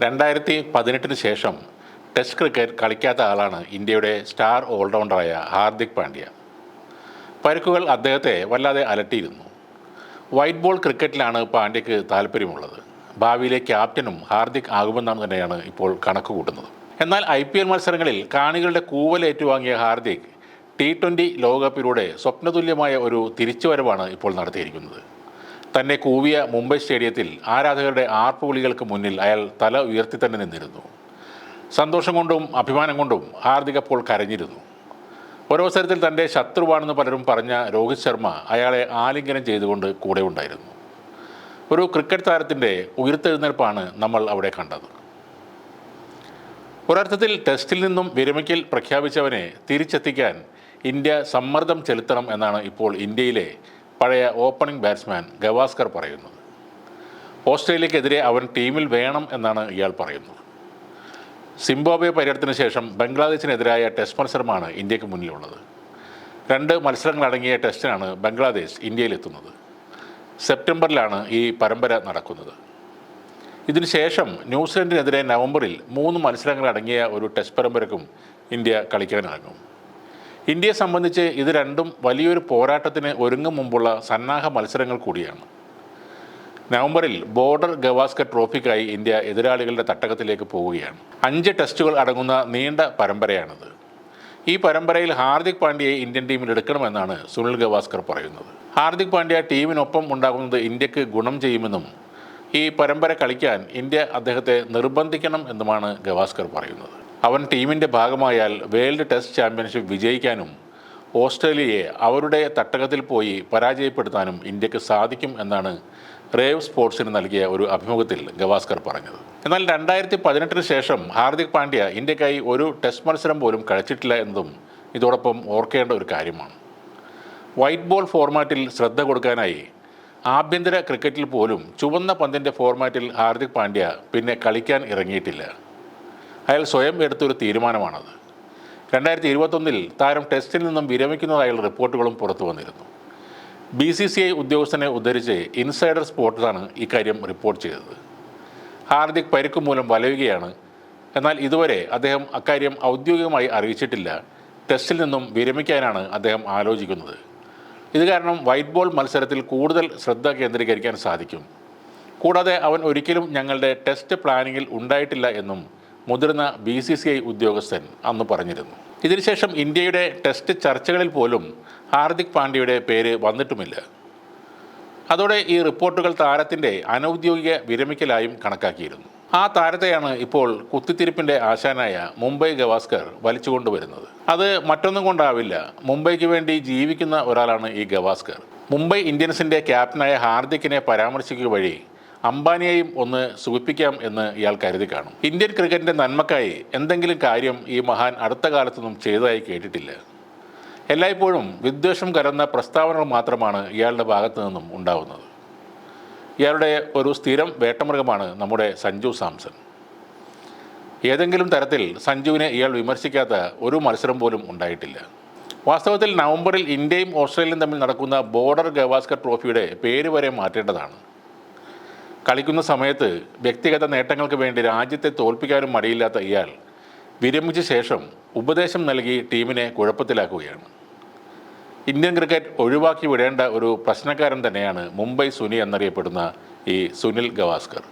രണ്ടായിരത്തി പതിനെട്ടിന് ശേഷം ടെസ്റ്റ് ക്രിക്കറ്റ് കളിക്കാത്ത ആളാണ് ഇന്ത്യയുടെ സ്റ്റാർ ഓൾറൗണ്ടറായ ഹാർദിക് പാണ്ഡ്യ. പരുക്കുകൾ അദ്ദേഹത്തെ വല്ലാതെ അലട്ടിയിരുന്നു. വൈറ്റ് ബോൾ ക്രിക്കറ്റിലാണ് പാണ്ഡ്യക്ക് താല്പര്യമുള്ളത്. ഭാവിയിലെ ക്യാപ്റ്റനും ഹാർദിക് ആകുമെന്നാണ് തന്നെയാണ് ഇപ്പോൾ കണക്ക് കൂട്ടുന്നത് എന്നാൽ ഐ പി എൽ മത്സരങ്ങളിൽ കാണികളുടെ കൂവലേറ്റുവാങ്ങിയ ഹാർദിക് ടി ട്വന്റി ലോകകപ്പിലൂടെ സ്വപ്നതുല്യമായ ഒരു തിരിച്ചുവരവാണ് ഇപ്പോൾ നടത്തിയിരിക്കുന്നത്. തന്നെ കൂവിയ മുംബൈ സ്റ്റേഡിയത്തിൽ ആരാധകരുടെ ആർപ്പുവിളികൾക്ക് മുന്നിൽ അയാൾ തല ഉയർത്തി തന്നെ നിന്നിരുന്നു. സന്തോഷം കൊണ്ടും അഭിമാനം കൊണ്ടും ഹാർദിക് അപ്പോൾ കരഞ്ഞിരുന്നു. ഒരവസരത്തിൽ തന്റെ ശത്രുവാണെന്ന് പലരും പറഞ്ഞ രോഹിത് ശർമ്മ അയാളെ ആലിംഗനം ചെയ്തുകൊണ്ട് കൂടെ ഉണ്ടായിരുന്നു. ഒരു ക്രിക്കറ്റ് താരത്തിന്റെ ഉയർത്തെഴുന്നേൽപ്പാണ് നമ്മൾ അവിടെ കണ്ടത്. ഒരർത്ഥത്തിൽ ടെസ്റ്റിൽ നിന്നും വിരമിക്കൽ പ്രഖ്യാപിച്ചവനെ തിരിച്ചെത്തിക്കാൻ ഇന്ത്യ സമ്മർദ്ദം ചെലുത്തണം എന്നാണ് ഇപ്പോൾ ഇന്ത്യയിലെ പഴയ ഓപ്പണിംഗ് ബാറ്റ്സ്മാൻ ഗവാസ്കർ പറയുന്നു. ഓസ്ട്രേലിയക്കെതിരെ അവൻ ടീമിൽ വേണം എന്നാണ് ഇയാൾ പറയുന്നത്. സിംബാബ്വെ പര്യടനത്തിന് ശേഷം ബംഗ്ലാദേശിനെതിരായ ടെസ്റ്റ് മത്സരമാണ് ഇന്ത്യയ്ക്ക് മുന്നിലുള്ളത്. രണ്ട് മത്സരങ്ങളടങ്ങിയ ടെസ്റ്റിനാണ് ബംഗ്ലാദേശ് ഇന്ത്യയിലെത്തുന്നത്. സെപ്റ്റംബറിലാണ് ഈ പരമ്പര നടക്കുന്നത്. ഇതിനുശേഷം ന്യൂസിലൻഡിനെതിരെ നവംബറിൽ മൂന്ന് മത്സരങ്ങളടങ്ങിയ ഒരു ടെസ്റ്റ് പരമ്പരക്കും ഇന്ത്യ കളിക്കാനിറങ്ങും. ഇന്ത്യയെ സംബന്ധിച്ച് ഇത് രണ്ടും വലിയൊരു പോരാട്ടത്തിന് ഒരുങ്ങും മുമ്പുള്ള സന്നാഹ മത്സരങ്ങൾ കൂടിയാണ്. നവംബറിൽ ബോർഡർ ഗവാസ്കർ ട്രോഫിക്കായി ഇന്ത്യ എതിരാളികളുടെ തട്ടകത്തിലേക്ക് പോവുകയാണ്. അഞ്ച് ടെസ്റ്റുകൾ അടങ്ങുന്ന നീണ്ട പരമ്പരയാണിത്. ഈ പരമ്പരയിൽ ഹാർദിക് പാണ്ഡ്യയെ ഇന്ത്യൻ ടീമിൽ എടുക്കണമെന്നാണ് സുനിൽ ഗവാസ്കർ പറയുന്നത്. ഹാർദിക് പാണ്ഡ്യ ടീമിനൊപ്പം ഉണ്ടാകുന്നത് ഇന്ത്യയ്ക്ക് ഗുണം ചെയ്യുമെന്നും ഈ പരമ്പര കളിക്കാൻ ഇന്ത്യ അദ്ദേഹത്തെ നിർബന്ധിക്കണം എന്നുമാണ് ഗവാസ്കർ പറയുന്നത്. അവൻ ടീമിന്റെ ഭാഗമായാൽ വേൾഡ് ടെസ്റ്റ് ചാമ്പ്യൻഷിപ്പ് വിജയിക്കാനും ഓസ്ട്രേലിയയെ അവരുടെ തട്ടകത്തിൽ പോയി പരാജയപ്പെടുത്താനും ഇന്ത്യയ്ക്ക് സാധിക്കും എന്നാണ് റേവ് സ്പോർട്സിന് നൽകിയ ഒരു അഭിമുഖത്തിൽ ഗവാസ്കർ പറഞ്ഞത്. എന്നാൽ രണ്ടായിരത്തി പതിനെട്ടിന് ശേഷം ഹാർദിക് പാണ്ഡ്യ ഇന്ത്യക്കായി ഒരു ടെസ്റ്റ് മത്സരം പോലും കളിച്ചിട്ടില്ല എന്നതും ഇതോടൊപ്പം ഓർക്കേണ്ട ഒരു കാര്യമാണ്. വൈറ്റ് ബോൾ ഫോർമാറ്റിൽ ശ്രദ്ധ കൊടുക്കാനായി ആഭ്യന്തര ക്രിക്കറ്റിൽ പോലും ചുവന്ന പന്തിന്റെ ഫോർമാറ്റിൽ ഹാർദിക് പാണ്ഡ്യ പിന്നെ കളിക്കാൻ ഇറങ്ങിയിട്ടില്ല. അയാൾ സ്വയം എടുത്തൊരു തീരുമാനമാണത്. രണ്ടായിരത്തി ഇരുപത്തൊന്നിൽ താരം ടെസ്റ്റിൽ നിന്നും വിരമിക്കുന്നതായുള്ള റിപ്പോർട്ടുകളും പുറത്തു വന്നിരുന്നു. ബി സി സി ഐ ഉദ്യോഗസ്ഥനെ ഉദ്ധരിച്ച് ഇൻസൈഡർ സ്പോർട്സാണ് ഇക്കാര്യം റിപ്പോർട്ട് ചെയ്തത്. ഹാർദിക് പരിക്ക് മൂലം വലയുകയാണ്. എന്നാൽ ഇതുവരെ അദ്ദേഹം അക്കാര്യം ഔദ്യോഗികമായി അറിയിച്ചിട്ടില്ല. ടെസ്റ്റിൽ നിന്നും വിരമിക്കാനാണ് അദ്ദേഹം ആലോചിക്കുന്നത്. ഇത് കാരണം വൈറ്റ് ബോൾ മത്സരത്തിൽ കൂടുതൽ ശ്രദ്ധ കേന്ദ്രീകരിക്കാൻ സാധിക്കും. കൂടാതെ അവൻ ഒരിക്കലും ഞങ്ങളുടെ ടെസ്റ്റ് പ്ലാനിങ്ങിൽ ഉണ്ടായിട്ടില്ല എന്നും മുതിർന്ന ബി സി സി ഐ ഉദ്യോഗസ്ഥൻ അന്ന് പറഞ്ഞിരുന്നു. ഇതിനുശേഷം ഇന്ത്യയുടെ ടെസ്റ്റ് ചർച്ചകളിൽ പോലും ഹാർദിക് പാണ്ഡ്യയുടെ പേര് വന്നിട്ടുമില്ല. അതോടെ ഈ റിപ്പോർട്ടുകൾ താരത്തിന്റെ അനൗദ്യോഗിക വിരമിക്കലായും കണക്കാക്കിയിരുന്നു. ആ താരത്തെയാണ് ഇപ്പോൾ കുത്തിത്തിരിപ്പിന്റെ ആശാനായ മുംബൈ ഗവാസ്കർ വലിച്ചുകൊണ്ടുവരുന്നത്. അത് മറ്റൊന്നും കൊണ്ടാവില്ല. മുംബൈക്ക് വേണ്ടി ജീവിക്കുന്ന ഒരാളാണ് ഈ ഗവാസ്കർ. മുംബൈ ഇന്ത്യൻസിന്റെ ക്യാപ്റ്റനായ ഹാർദിക്കിനെ പരാമർശിക്കുക വഴി അംബാനിയെയും ഒന്ന് സൂചിപ്പിക്കാം എന്ന് ഇയാൾ കരുതി കാണും. ഇന്ത്യൻ ക്രിക്കറ്റിന്റെ നന്മക്കായി എന്തെങ്കിലും കാര്യം ഈ മഹാൻ അടുത്ത കാലത്തൊന്നും ചെയ്തതായി കേട്ടിട്ടില്ല. എല്ലായ്പ്പോഴും വിദ്വേഷം കലർന്ന പ്രസ്താവനകൾ മാത്രമാണ് ഇയാളുടെ ഭാഗത്തു നിന്നും ഉണ്ടാവുന്നത്. ഇയാളുടെ ഒരു സ്ഥിരം വേട്ടമൃഗമാണ് നമ്മുടെ സഞ്ജു സാംസൺ. ഏതെങ്കിലും തരത്തിൽ സഞ്ജുവിനെ ഇയാൾ വിമർശിക്കാത്ത ഒരു മത്സരം പോലും ഉണ്ടായിട്ടില്ല. വാസ്തവത്തിൽ നവംബറിൽ ഇന്ത്യയും ഓസ്ട്രേലിയയും തമ്മിൽ നടക്കുന്ന ബോർഡർ ഗവാസ്കർ ട്രോഫിയുടെ പേര് വരെ മാറ്റേണ്ടതാണ്. കളിക്കുന്ന സമയത്ത് വ്യക്തിഗത നേട്ടങ്ങൾക്ക് വേണ്ടി രാജ്യത്തെ തോൽപ്പിക്കാനും മടിയില്ലാത്ത ഇയാൾ വിരമിച്ച ശേഷം ഉപദേശം നൽകി ടീമിനെ കുഴപ്പത്തിലാക്കുകയാണ്. ഇന്ത്യൻ ക്രിക്കറ്റ് ഒഴിവാക്കി വിടേണ്ട ഒരു പ്രശ്നക്കാരൻ തന്നെയാണ് മുംബൈ സുനി എന്നറിയപ്പെടുന്ന ഈ സുനിൽ ഗവാസ്കർ.